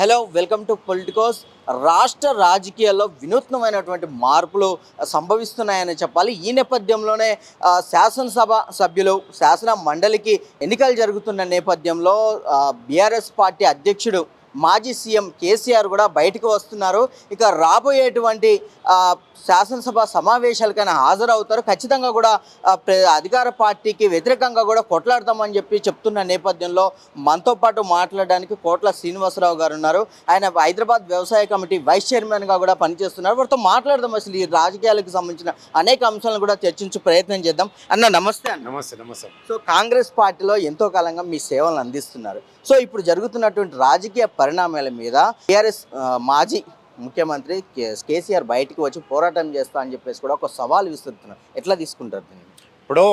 Hello welcome to Politicos. రాష్ట్ర రాజకీయాల్లో వినూత్నమైనటువంటి మార్పులు సంభవిస్తున్నాయని చెప్పాలి. ఈ నేపథ్యంలోనే శాసనసభ సభ్యులు శాసన మండలికి ఎన్నికలు జరుగుతున్న నేపథ్యంలో బీఆర్ఎస్ పార్టీ అధ్యక్షుడు మాజీ సీఎం కేసీఆర్ కూడా బయటకు వస్తున్నారు. ఇక రాబోయేటువంటి శాసనసభ సమావేశాలకైనా హాజరవుతారు. ఖచ్చితంగా కూడా అధికార పార్టీకి వ్యతిరేకంగా కూడా కొట్లాడతామని చెప్పి చెప్తున్న నేపథ్యంలో మనతో పాటు మాట్లాడడానికి కోట్ల శ్రీనివాసరావు గారు ఉన్నారు. ఆయన హైదరాబాద్ వ్యవసాయ కమిటీ వైస్ చైర్మన్గా కూడా పనిచేస్తున్నారు. వారితో మాట్లాడదాం అసలు ఈ రాజకీయాలకు సంబంధించిన అనేక అంశాలను కూడా చర్చించే ప్రయత్నం చేద్దాం. అన్న నమస్తే నమస్తే నమస్తే. సో కాంగ్రెస్ పార్టీలో ఎంతో కాలంగా మీ సేవలను అందిస్తున్నారు. సో ఇప్పుడు జరుగుతున్నటువంటి రాజకీయ పరిణామాల మీద టీఆర్ఎస్ మాజీ ముఖ్యమంత్రి కేసీఆర్ బయటికి వచ్చి పోరాటం చేస్తా అని చెప్పేసి కూడా ఒక సవాల్ విసురుతున్నారు ఎట్లా తీసుకుంటారు ఇప్పుడు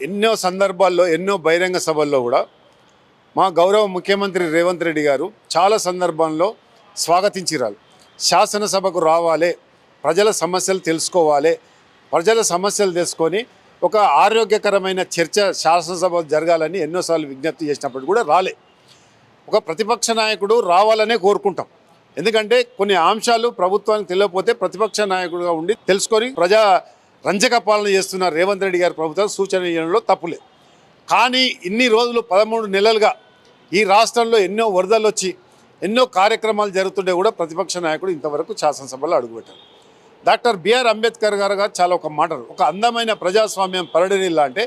ఎన్నో సందర్భాల్లో ఎన్నో బహిరంగ సభల్లో కూడా మా గౌరవ ముఖ్యమంత్రి రేవంత్ రెడ్డి గారు చాలా సందర్భాల్లో స్వాగతించిరాలు శాసనసభకు రావాలి ప్రజల సమస్యలు తెలుసుకోవాలి ప్రజల సమస్యలు తెలుసుకొని ఒక ఆరోగ్యకరమైన చర్చ శాసనసభ జరగాలని ఎన్నోసార్లు విజ్ఞప్తి చేసినప్పుడు కూడా రాలే. ఒక ప్రతిపక్ష నాయకుడు రావాలనే కోరుకుంటాం. ఎందుకంటే కొన్ని అంశాలు ప్రభుత్వానికి తెలియకపోతే ప్రతిపక్ష నాయకుడిగా ఉండి తెలుసుకొని ప్రజా రంజక పాలన చేస్తున్న రేవంత్ రెడ్డి గారి ప్రభుత్వం సూచన ఇవ్వడంలో తప్పులే. కానీ ఇన్ని రోజులు పదమూడు నెలలుగా ఈ రాష్ట్రంలో ఎన్నో వరదలు వచ్చి ఎన్నో కార్యక్రమాలు జరుగుతుంటే కూడా ప్రతిపక్ష నాయకుడు ఇంతవరకు శాసనసభలో అడుగుపెట్టారు డాక్టర్ బిఆర్ అంబేద్కర్ గారు చాలా ఒక మాటలు ఒక అందమైన ప్రజాస్వామ్యం పరడనిలా అంటే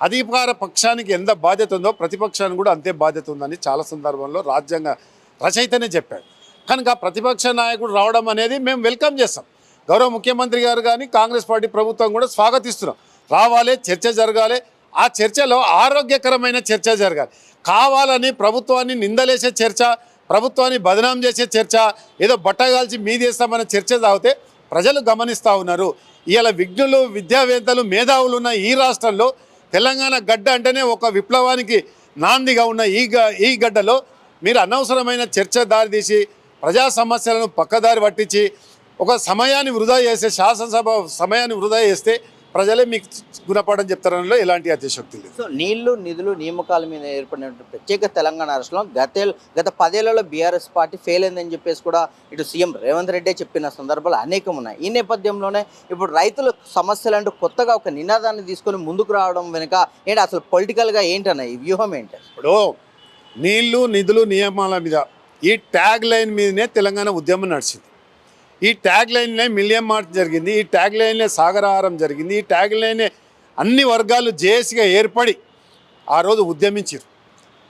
అధికార పక్షానికి ఎంత బాధ్యత ఉందో ప్రతిపక్షానికి కూడా అంతే బాధ్యత ఉందని చాలా సందర్భంలో రాజ్యాంగ రచయితనే చెప్పాడు. కనుక ప్రతిపక్ష నాయకుడు రావడం అనేది మేము వెల్కమ్ చేస్తాం. గౌరవ ముఖ్యమంత్రి గారు కానీ కాంగ్రెస్ పార్టీ ప్రభుత్వం కూడా స్వాగతిస్తున్నాం. రావాలి చర్చ జరగాలి. ఆ చర్చలో ఆరోగ్యకరమైన చర్చ జరగాలి. కావాలని ప్రభుత్వాన్ని నిందలేసే చర్చ ప్రభుత్వాన్ని బదనాం చేసే చర్చ ఏదో బట్టగాల్చి మీదేస్తామనే చర్చ తాగితే ప్రజలు గమనిస్తూ ఉన్నారు. ఇవాళ విఘ్నులు విద్యావేత్తలు మేధావులు ఉన్న ఈ రాష్ట్రంలో తెలంగాణ గడ్డ అంటేనే ఒక విప్లవానికి నాందిగా ఉన్న ఈ గ ఈ గడ్డలో మీరు అనవసరమైన చర్చ దారితీసి ప్రజా సమస్యలను పక్కదారి పట్టించి ఒక సమయాన్ని వృధా చేసే శాసనసభ సమయాన్ని వృధా చేస్తే ప్రజలే మీకు గుణపాఠం చెప్తారనలో ఎలాంటి అతిశక్తి లేదు. సో నీళ్ళు నిధులు నియామకాల మీద ఏర్పడినటువంటి ప్రత్యేక తెలంగాణ రాష్ట్రంలో గత గత పదేళ్ళలో బీఆర్ఎస్ పార్టీ ఫెయిల్ అయిందని చెప్పేసి కూడా ఇటు సీఎం రేవంత్ రెడ్డి చెప్పిన సందర్భాలు అనేకం ఉన్నాయి. ఈ నేపథ్యంలోనే ఇప్పుడు రైతుల సమస్యలు అంటూ కొత్తగా ఒక నినాదాన్ని తీసుకొని ముందుకు రావడం వెనుక ఏంటి అసలు పొలిటికల్గా ఏంటన్న ఈ వ్యూహం ఏంటి? ఇప్పుడు నీళ్ళు నిధులు నియమాల మీద ఈ ట్యాగ్ లైన్ మీదనే తెలంగాణ ఉద్యమం నడిచింది. ఈ ట్యాగ్ లైన్లే మిలియం మార్చ్ జరిగింది ఈ ట్యాగ్ లైన్లే సాగరహారం జరిగింది ఈ ట్యాగ్ లైనే అన్ని వర్గాలు జేఏసీగా ఏర్పడి ఆ రోజు ఉద్యమించారు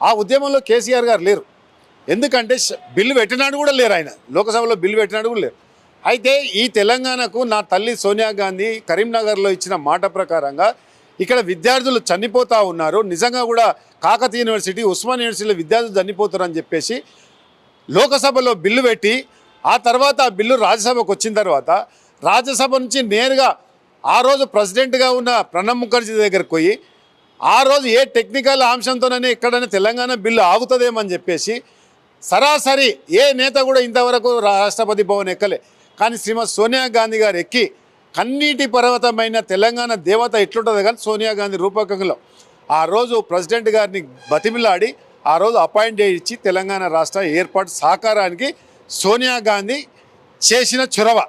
ఆ ఉద్యమంలో కేసీఆర్ గారు లేరు. ఎందుకంటే బిల్లు పెట్టినాడు కూడా లేరు ఆయన. లోకసభలో బిల్లు పెట్టినాడు కూడా లేరు. అయితే ఈ తెలంగాణకు నా తల్లి సోనియా గాంధీ కరీంనగర్లో ఇచ్చిన మాట ప్రకారంగా ఇక్కడ విద్యార్థులు చనిపోతూ ఉన్నారు. నిజంగా కూడా కాకతీయ యూనివర్సిటీ ఉస్మాన్ యూనివర్సిటీలో విద్యార్థులు చనిపోతారని చెప్పేసి లోకసభలో బిల్లు పెట్టి ఆ తర్వాత ఆ బిల్లు రాజ్యసభకు వచ్చిన తర్వాత రాజ్యసభ నుంచి నేరుగా ఆ రోజు ప్రెసిడెంట్గా ఉన్న ప్రణబ్ ముఖర్జీ దగ్గరికి పోయి ఆ రోజు ఏ టెక్నికల్ అంశంతోనైనా ఎక్కడైనా తెలంగాణ బిల్లు ఆగుతుందేమని చెప్పేసి సరాసరి ఏ నేత కూడా ఇంతవరకు రాష్ట్రపతి భవన్ ఎక్కలే. కానీ శ్రీమతి సోనియా గాంధీ గారు ఎక్కి కన్నీటి పర్వతమైన తెలంగాణ దేవత ఎట్లుంటుందో కానీ సోనియా గాంధీ రూపకంలో ఆ రోజు ప్రెసిడెంట్ గారిని బతిమిలాడి ఆ రోజు అపాయింట్ ఇచ్చి తెలంగాణ రాష్ట్ర ఏర్పాటు సహకారానికి సోనియా గాంధీ చేసిన చొరవ.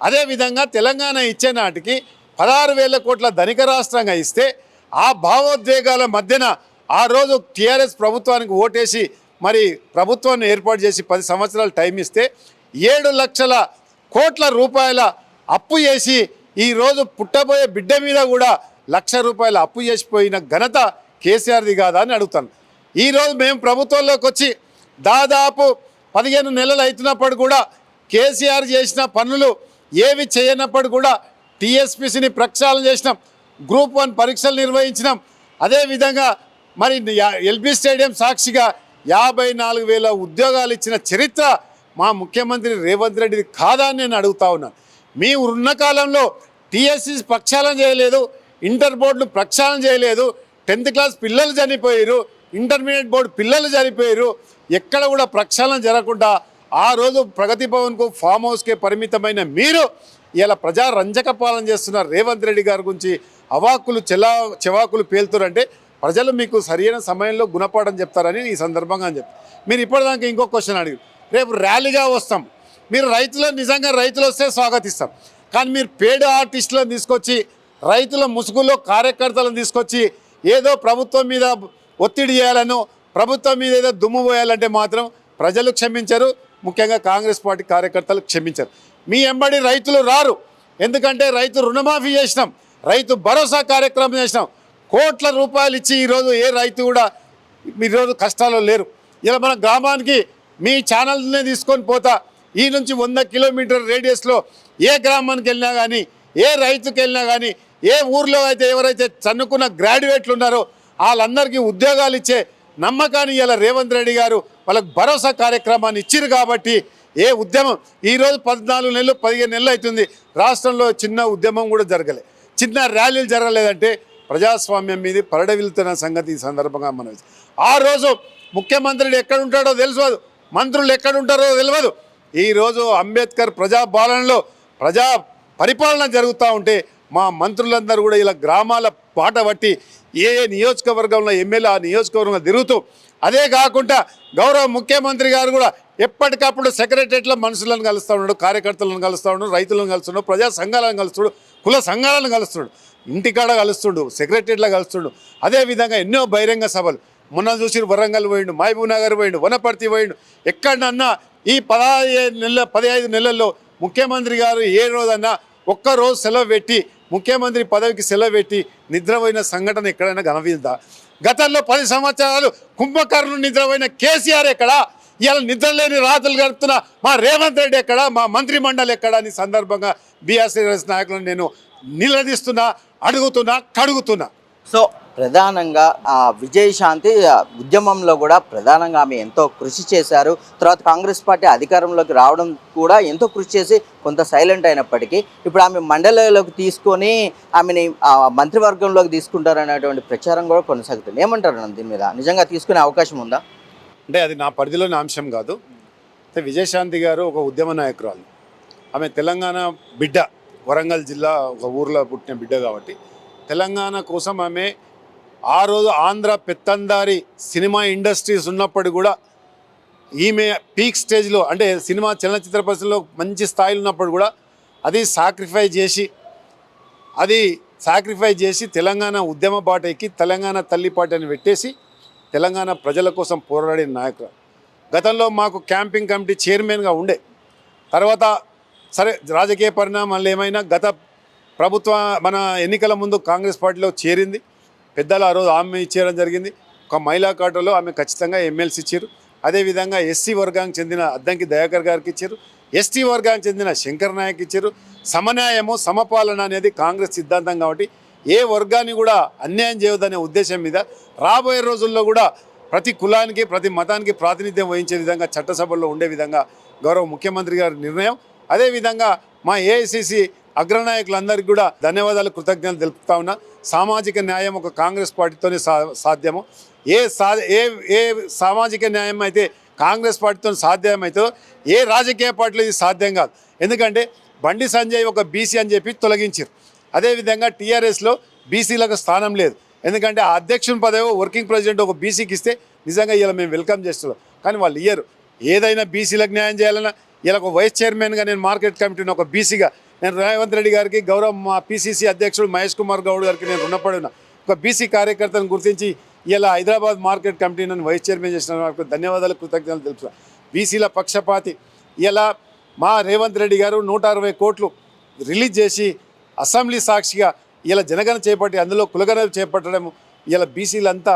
అదేవిధంగా తెలంగాణ ఇచ్చే నాటికి పదహారు వేల కోట్ల ధనిక రాష్ట్రంగా ఇస్తే ఆ భావోద్వేగాల మధ్యన ఆ రోజు టీఆర్ఎస్ ప్రభుత్వానికి ఓటేసి మరి ప్రభుత్వాన్ని ఏర్పాటు చేసి పది సంవత్సరాలు టైం ఇస్తే ఏడు లక్షల కోట్ల రూపాయల అప్పు చేసి ఈరోజు పుట్టబోయే బిడ్డ మీద కూడా లక్ష రూపాయల అప్పు చేసిపోయిన ఘనత కేసీఆర్ది కాదా అని అడుగుతాను. ఈరోజు మేము ప్రభుత్వంలోకి వచ్చి దాదాపు పదిహేను నెలలు అవుతున్నప్పుడు కూడా కేసీఆర్ చేసిన పనులు ఏవి చేయనప్పుడు కూడా టీఎస్పిసిని ప్రక్షాళన చేసినాం. గ్రూప్ వన్ పరీక్షలు నిర్వహించినాం. అదేవిధంగా మరి ఎల్బీ స్టేడియం సాక్షిగా యాభై నాలుగు వేల ఉద్యోగాలు ఇచ్చిన చరిత్ర మా ముఖ్యమంత్రి రేవంత్ రెడ్డిది కాదా అని నేను అడుగుతా ఉన్నాను మీ ఉన్న కాలంలో టీఎస్సీ ప్రక్షాళన చేయలేదు ఇంటర్ బోర్డులు ప్రక్షాళన చేయలేదు టెన్త్ క్లాస్ పిల్లలు చనిపోయారు ఇంటర్మీడియట్ బోర్డు పిల్లలు చనిపోయారు. ఎక్కడ కూడా ప్రక్షాళన జరగకుండా ఆ రోజు ప్రగతి భవన్కు ఫామ్ హౌస్కే పరిమితమైన మీరు ఇలా ప్రజారంజక పాలన చేస్తున్న రేవంత్ రెడ్డి గారి గురించి అవాకులు చెలా చెవాకులు పేలుతారంటే ప్రజలు మీకు సరైన సమయంలో గుణపాఠం చెప్తారని ఈ సందర్భంగా అని మీరు ఇప్పటిదాకా ఇంకో క్వశ్చన్ అడిగి రేపు ర్యాలీగా వస్తాం. మీరు రైతులు నిజంగా రైతులు వస్తే స్వాగతిస్తాం. కానీ మీరు పేడ ఆర్టిస్టులను తీసుకొచ్చి రైతుల ముసుగులో కార్యకర్తలను తీసుకొచ్చి ఏదో ప్రభుత్వం మీద ఒత్తిడి చేయాలను ప్రభుత్వం మీద ఏదో దుమ్ము పోయాలంటే మాత్రం ప్రజలు క్షమించరు. ముఖ్యంగా కాంగ్రెస్ పార్టీ కార్యకర్తలు క్షమించరు. మీ ఎంబడి రైతులు రారు. ఎందుకంటే రైతు రుణమాఫీ చేసినాం. రైతు భరోసా కార్యక్రమం చేసినాం. కోట్ల రూపాయలు ఇచ్చి ఈరోజు ఏ రైతు కూడా ఈరోజు కష్టాల్లో లేరు. ఇలా మన గ్రామానికి మీ ఛానల్నే తీసుకొని పోతా. ఈ నుంచి వంద కిలోమీటర్ రేడియస్లో ఏ గ్రామానికి వెళ్ళినా కానీ ఏ రైతుకి వెళ్ళినా కానీ ఏ ఊర్లో అయితే ఎవరైతే చన్నుకున్న గ్రాడ్యుయేట్లు ఉన్నారో వాళ్ళందరికీ ఉద్యోగాలు ఇచ్చే నమ్మకాన్ని ఇలా రేవంత్ రెడ్డి గారు. వాళ్ళకి భరోసా కార్యక్రమాన్ని ఇచ్చారు కాబట్టి ఏ ఉద్యమం ఈరోజు పద్నాలుగు నెలలు పదిహేను నెలలు అవుతుంది రాష్ట్రంలో చిన్న ఉద్యమం కూడా జరగలే. చిన్న ర్యాలీలు జరగలేదంటే ప్రజాస్వామ్యం మీద పరడవిల్తున్న సంగతి ఈ సందర్భంగా మనం ఆ రోజు ముఖ్యమంత్రుడు ఎక్కడ ఉంటాడో తెలియదు మంత్రులు ఎక్కడ ఉంటారో తెలియదు ఈరోజు అంబేద్కర్ ప్రజాపాలనలో ప్రజా పరిపాలన జరుగుతూ ఉంటే మా మంత్రులందరూ కూడా ఇలా గ్రామాల పాట పట్టి ఏ ఏ నియోజకవర్గంలో ఎమ్మెల్యే ఆ నియోజకవర్గంలో తిరుగుతూ అదే కాకుండా గౌరవ ముఖ్యమంత్రి గారు కూడా ఎప్పటికప్పుడు సెక్రటరియట్లో మనుషులను కలుస్తూ ఉన్నాడు కార్యకర్తలను కలుస్తూ ఉన్నాడు రైతులను కలుస్తున్నాడు ప్రజా సంఘాలను కలుస్తుడు కుల సంఘాలను కలుస్తున్నాడు ఇంటికాడ కలుస్తుండు సెక్రటరియట్లో కలుస్తుడు అదేవిధంగా ఎన్నో బహిరంగ సభలు మొన్న చూసి వరంగల్ పోయిండు మహబూబ్ నగర్ పోయిండు వనపర్తి పోయిండు ఎక్కడన్నా ఈ పదహైదు నెలల పదిహేను నెలల్లో ముఖ్యమంత్రి గారు ఏ రోజన్నా ఒక్క రోజు సెలవు పెట్టి ముఖ్యమంత్రి పదవికి సెలవెట్టి నిద్రపోయిన సంఘటన ఎక్కడైనా గనవిందా గతంలో పది సంవత్సరాలు కుంభకర్ణులు నిద్రపోయిన కేసీఆర్ ఎక్కడ? ఇవాళ నిద్రలేని రాత్రులు గడుపుతున్న మా రేవంత్ రెడ్డి ఎక్కడ? మా మంత్రి మండలి ఎక్కడ? అని సందర్భంగా బీఆర్సీ నాయకులను నేను నిలదీస్తున్నా అడుగుతున్నా కడుగుతున్నా. సో ప్రధానంగా ఆ విజయశాంతి ఉద్యమంలో కూడా ప్రధానంగా ఆమె ఎంతో కృషి చేశారు. తర్వాత కాంగ్రెస్ పార్టీ అధికారంలోకి రావడం కూడా ఎంతో కృషి చేసి కొంత సైలెంట్ అయినప్పటికీ ఇప్పుడు ఆమె మండలంలోకి తీసుకొని ఆమెని ఆ మంత్రివర్గంలోకి తీసుకుంటారనేటువంటి ప్రచారం కూడా కొనసాగుతుంది. ఏమంటారు దీని మీద? నిజంగా తీసుకునే అవకాశం ఉందా? అంటే అది నా పరిధిలోని అంశం కాదు. అయితే విజయశాంతి గారు ఒక ఉద్యమ నాయకురాలు. ఆమె తెలంగాణ బిడ్డ వరంగల్ జిల్లా ఒక ఊర్లో పుట్టిన బిడ్డ కాబట్టి తెలంగాణ కోసం ఆమె ఆ రోజు ఆంధ్ర పెత్తందారి సినిమా ఇండస్ట్రీస్ ఉన్నప్పుడు కూడా ఈమె పీక్ స్టేజ్లో అంటే సినిమా చలనచిత్ర పరిశ్రమలో మంచి స్థాయిలో ఉన్నప్పుడు కూడా అది సాక్రిఫై చేసి అది సాక్రిఫై చేసి తెలంగాణ ఉద్యమ బాట ఎక్కి తెలంగాణ తల్లి పాటని పెట్టేసి తెలంగాణ ప్రజల కోసం పోరాడిన నాయకుడు. గతంలో మాకు క్యాంపింగ్ కమిటీ చైర్మన్గా ఉండే. తర్వాత సరే రాజకీయ పరిణామాలు ఏమైనా గత ప్రభుత్వ మన ఎన్నికల ముందు కాంగ్రెస్ పార్టీలో చేరింది. పెద్దలు ఆ రోజు ఆమె ఇచ్చేయడం జరిగింది. ఒక మహిళా కోటలో ఆమె ఖచ్చితంగా ఎమ్మెల్సీ ఇచ్చారు. అదేవిధంగా ఎస్సీ వర్గానికి చెందిన అద్దంకి దయాకర్ గారికి ఇచ్చారు. ఎస్టీ వర్గానికి చెందిన శంకర్ నాయక్ ఇచ్చారు. సమన్యాయము సమపాలన అనేది కాంగ్రెస్ సిద్ధాంతం కాబట్టి ఏ వర్గాన్ని కూడా అన్యాయం చేయవద్దనే ఉద్దేశం మీద రాబోయే రోజుల్లో కూడా ప్రతి కులానికి ప్రతి మతానికి ప్రాతినిధ్యం వహించే విధంగా చట్టసభల్లో ఉండే విధంగా గౌరవ ముఖ్యమంత్రి గారి నిర్ణయం. అదేవిధంగా మా ఏఐసిసి అగ్రనాయకులందరికీ కూడా ధన్యవాదాలు కృతజ్ఞతలు తెలుపుతా ఉన్నా. సామాజిక న్యాయం ఒక కాంగ్రెస్ పార్టీతోనే సా సాధ్యము. ఏ సా ఏ ఏ సామాజిక న్యాయం అయితే కాంగ్రెస్ పార్టీతో సాధ్యమవుతుందో ఏ రాజకీయ పార్టీలో ఇది సాధ్యం కాదు. ఎందుకంటే బండి సంజయ్ ఒక బీసీ అని చెప్పి తొలగించారు. అదేవిధంగా టీఆర్ఎస్లో బీసీలకు స్థానం లేదు. ఎందుకంటే ఆ అధ్యక్షుని పదవి వర్కింగ్ ప్రెసిడెంట్ ఒక బీసీకి ఇస్తే నిజంగా ఇలా మేము వెల్కమ్ చేస్తున్నాం. కానీ వాళ్ళు ఇయ్యరు. ఏదైనా బీసీలకు న్యాయం చేయాలన్నా ఇలా ఒక వైస్ చైర్మన్గా నేను మార్కెట్ కమిటీని ఒక బీసీగా నేను రేవంత్ రెడ్డి గారికి గౌరవ మా పీసీసీ అధ్యక్షుడు మహేష్ కుమార్ గౌడ్ గారికి నేను రుణపడి ఉన్నా ఒక బీసీ కార్యకర్తను గుర్తించి ఇలా హైదరాబాద్ మార్కెట్ కమిటీ నన్ను వైస్ చైర్మన్ చేసిన వారికి ధన్యవాదాలు కృతజ్ఞతలు తెలుపుతా బీసీల పక్షపాతి. ఇలా మా రేవంత్ రెడ్డి గారు నూట అరవై కోట్లు రిలీజ్ చేసి అసెంబ్లీ సాక్షిగా ఇలా జనగణ చేపట్టి అందులో కులగణ చేపట్టడం ఇలా బీసీలంతా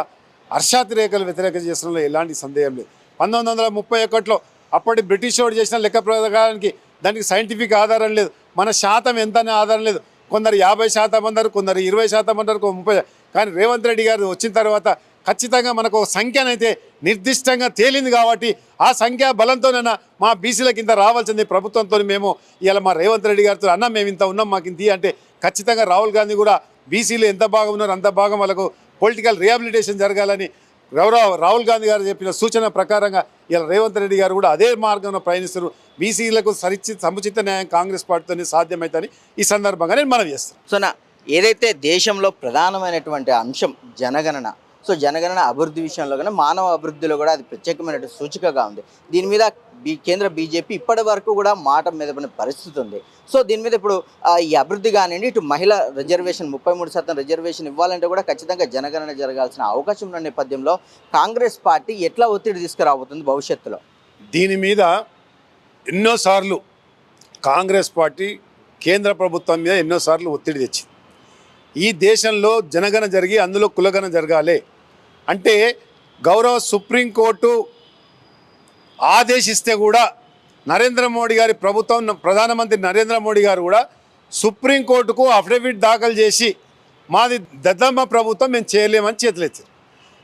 హర్షాతిరేకలు వ్యతిరేకం చేసడంలో ఎలాంటి సందేహం లేదు. పంతొమ్మిది వందల ముప్పై ఒకటిలో అప్పటి బ్రిటిష్ వాడు చేసిన లెక్క ప్రకారానికి దానికి సైంటిఫిక్ ఆధారం లేదు. మన శాతం ఎంత అనే ఆధారం లేదు. కొందరు యాభై శాతం అన్నారు కొందరు ఇరవై శాతం అన్నారు ముప్పై కానీ రేవంత్ రెడ్డి గారు వచ్చిన తర్వాత ఖచ్చితంగా మనకు ఒక సంఖ్యనైతే నిర్దిష్టంగా తేలింది కాబట్టి ఆ సంఖ్య బలంతోనైనా మా బీసీలకు ఇంత రావాల్సింది ప్రభుత్వంతో మేము. ఇలా మా రేవంత్ రెడ్డి గారితో అన్న మేము ఇంత ఉన్నాం మాకు ఇంత అంటే ఖచ్చితంగా రాహుల్ గాంధీ కూడా బీసీలు ఎంత బాగా ఉన్నారు అంత భాగం వాళ్ళకు పొలిటికల్ రిహాబిలిటేషన్ జరగాలని గౌరవ రాహుల్ గాంధీ గారు చెప్పిన సూచన ప్రకారంగా ఇలా రేవంత్ రెడ్డి గారు కూడా అదే మార్గంలో ప్రయాణిస్తారు. బీసీలకు సరిచి సముచిత న్యాయం కాంగ్రెస్ పార్టీతోనే సాధ్యమవుతుందని ఈ సందర్భంగా నేను మనవి చేస్తాను. సో నా ఏదైతే దేశంలో ప్రధానమైనటువంటి అంశం జనగణన సో జనగణన అభివృద్ధి విషయంలో కానీ మానవ అభివృద్ధిలో కూడా అది ప్రత్యేకమైనటువంటి సూచికగా ఉంది. దీని మీద బీ కేంద్ర బీజేపీ ఇప్పటి వరకు కూడా మాట మీద పడిన పరిస్థితి ఉంది. సో దీని మీద ఇప్పుడు ఆ, ఈ అభివృద్ధి కానివ్వండి ఇటు మహిళ రిజర్వేషన్ ముప్పై మూడు శాతం రిజర్వేషన్ ఇవ్వాలంటే కూడా ఖచ్చితంగా జనగణన జరగాల్సిన అవకాశం ఉన్న నేపథ్యంలో కాంగ్రెస్ పార్టీ ఎట్లా ఒత్తిడి తీసుకురాబోతుంది భవిష్యత్తులో? దీని మీద ఎన్నోసార్లు కాంగ్రెస్ పార్టీ కేంద్ర ప్రభుత్వం మీద ఎన్నోసార్లు ఒత్తిడి తెచ్చింది. ఈ దేశంలో జనగణ జరిగి అందులో కులగణ జరగాలి. అంటే గౌరవ సుప్రీంకోర్టు ఆదేశిస్తే కూడా నరేంద్ర మోడీ గారి ప్రభుత్వం ప్రధానమంత్రి నరేంద్ర మోడీ గారు కూడా సుప్రీంకోర్టుకు అఫిడవిట్ దాఖలు చేసి మాది దద్దమ్మ ప్రభుత్వం మేము చేయలేమని చేతులెచ్చారు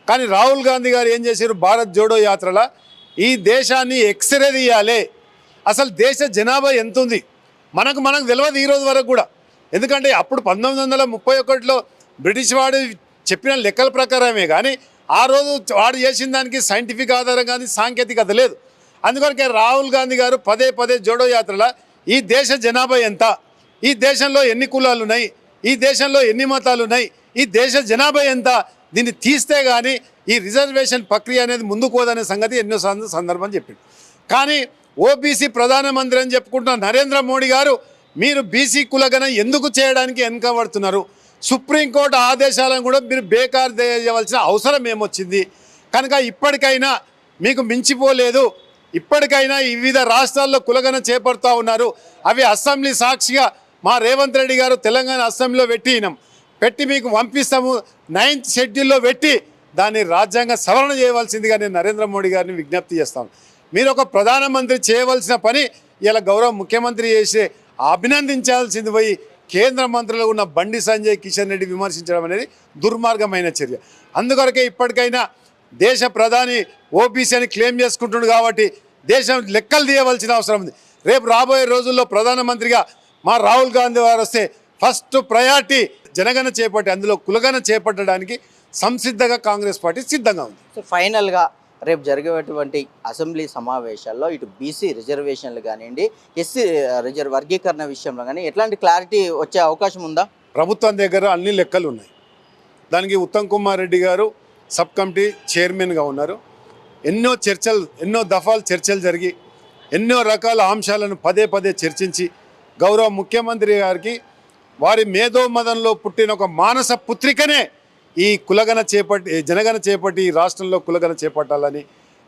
కానీ రాహుల్ గాంధీ గారు ఏం చేశారు? భారత్ జోడో యాత్రలో ఈ దేశాన్ని ఎక్స్రే తీయాలి. అసలు దేశ జనాభా ఎంత ఉంది మనకు మనకు తెలియదు ఈరోజు వరకు కూడా. ఎందుకంటే అప్పుడు పంతొమ్మిది వందల ముప్పై ఒకటిలో బ్రిటిష్ వాడు చెప్పిన లెక్కల ప్రకారమే కానీ ఆ రోజు వాడు చేసిన దానికి సైంటిఫిక్ ఆధారం కానీ సాంకేతికత లేదు. అందుకొరకే రాహుల్ గాంధీ గారు పదే పదే జోడో యాత్రలో ఈ దేశ జనాభా ఎంత? ఈ దేశంలో ఎన్ని కులాలు ఉన్నాయి ఈ దేశంలో ఎన్ని మతాలు ఉన్నాయి ఈ దేశ జనాభా ఎంత? దీన్ని తీస్తే కానీ ఈ రిజర్వేషన్ ప్రక్రియ అనేది ముందుకు పోదనే సంగతి ఎన్నో సందర్భం చెప్పింది. కానీ ఓబీసీ ప్రధానమంత్రి అని చెప్పుకుంటున్న నరేంద్ర మోడీ గారు మీరు బీసీ కులగన ఎందుకు చేయడానికి వెనుకబడుతున్నారు? సుప్రీంకోర్టు ఆదేశాలను కూడా మీరు బేకారు చేయవలసిన అవసరం ఏమొచ్చింది? కనుక ఇప్పటికైనా మీకు మించిపోలేదు. ఇప్పటికైనా వివిధ రాష్ట్రాల్లో కులగన చేపడుతూ ఉన్నారు. అవి అసెంబ్లీ సాక్షిగా మా రేవంత్ రెడ్డి గారు తెలంగాణ అసెంబ్లీలో పెట్టినాం పెట్టి మీకు పంపిస్తాము. నైన్త్ షెడ్యూల్లో పెట్టి దాన్ని రాజ్యాంగ సవరణ చేయవలసిందిగా నేను నరేంద్ర మోడీ గారిని విజ్ఞప్తి చేస్తాను. మీరు ఒక ప్రధానమంత్రి చేయవలసిన పని ఇలా గౌరవ ముఖ్యమంత్రి చేసే అభినందించాల్సింది పోయి కేంద్ర మంత్రులు ఉన్న బండి సంజయ్ కిషన్ రెడ్డి విమర్శించడం అనేది దుర్మార్గమైన చర్య. అందుకొరకే ఇప్పటికైనా దేశ ప్రధాని ఓబీసీ అని క్లెయిమ్ చేసుకుంటుండు కాబట్టి దేశం లెక్కలు తీయవలసిన అవసరం ఉంది. రేపు రాబోయే రోజుల్లో ప్రధానమంత్రిగా మా రాహుల్ గాంధీ గారు వస్తే ఫస్ట్ ప్రయారిటీ జనగణ చేపట్టి అందులో కులగణ చేపట్టడానికి సంసిద్ధంగా కాంగ్రెస్ పార్టీ సిద్ధంగా ఉంది. సో ఫైనల్గా రేపు జరిగేటువంటి అసెంబ్లీ సమావేశాల్లో ఇటు బీసీ రిజర్వేషన్లు కానివ్వండి ఎస్సీ రిజర్వ్ వర్గీకరణ విషయంలో కానీ ఎట్లాంటి క్లారిటీ వచ్చే అవకాశం ఉందా? ప్రభుత్వం దగ్గర అన్ని లెక్కలు ఉన్నాయి. దానికి ఉత్తమ్ కుమార్ రెడ్డి గారు సబ్ కమిటీ చైర్మన్గా ఉన్నారు. ఎన్నో చర్చలు ఎన్నో దఫాలు చర్చలు జరిగి ఎన్నో రకాల అంశాలను పదే పదే చర్చించి గౌరవ ముఖ్యమంత్రి గారికి వారి మేధోమదంలో పుట్టిన ఒక మానస పుత్రికనే ఈ కులగన చేపట్టి జనగణ చేపట్టి ఈ రాష్ట్రంలో కులగన చేపట్టాలని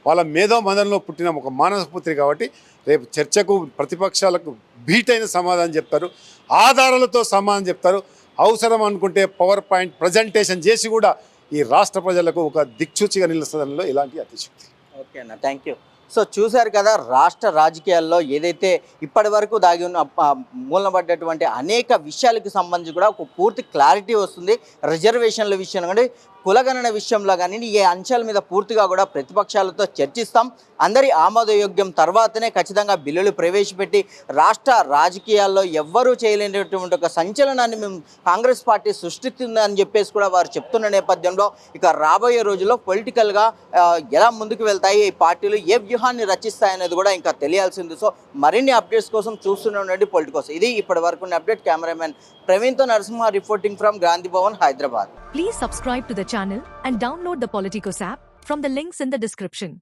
వాళ్ళ మేధోమదంలో పుట్టిన ఒక మానస పుత్రి కాబట్టి రేపు చర్చకు ప్రతిపక్షాలకు బీటైన సమాధానం చెప్తారు. ఆధారాలతో సమాధానం చెప్తారు. అవసరం అనుకుంటే పవర్ పాయింట్ ప్రజెంటేషన్ చేసి కూడా ఈ రాష్ట్ర ప్రజలకు ఒక దిక్సూచిగా నిలుస్తుందనలో ఇలాంటి అతిశక్తి. ఓకే అన్న థ్యాంక్ యూ సో చూశారు కదా రాష్ట్ర రాజకీయాల్లో ఏదైతే ఇప్పటి వరకు దాగి ఉన్న ఆ, మూలనబడ్డటువంటి అనేక విషయాలకు సంబంధించి కూడా ఒక పూర్తి క్లారిటీ వస్తుంది. రిజర్వేషన్ల విషయంలో కానీ కులగణన విషయంలో కానీ ఈ అంశాల మీద పూర్తిగా కూడా ప్రతిపక్షాలతో చర్చిస్తాం. అందరి ఆమోదయోగ్యం తర్వాతనే ఖచ్చితంగా బిల్లులు ప్రవేశపెట్టి రాష్ట్ర రాజకీయాల్లో ఎవ్వరూ చేయలేనటువంటి ఒక సంచలనాన్ని మేము కాంగ్రెస్ పార్టీ సృష్టిస్తుందని చెప్పేసి కూడా వారు చెప్తున్న నేపథ్యంలో ఇక రాబోయే రోజుల్లో పొలిటికల్గా ఎలా ముందుకు వెళ్తాయి ఈ పార్టీలు ఏ వ్యూహాన్ని రచిస్తాయనేది కూడా ఇంకా తెలియాల్సింది. సో మరిన్ని అప్డేట్స్ కోసం చూస్తూనే ఉండండి పొలిటికోస్. ఇది ఇప్పటి వరకు ఉన్న update. Cameraman ప్రవీణ్తో Narasimha reporting from Gandhi Bhavan Hyderabad. Please subscribe to the channel and download the Politicos app from the links in the description.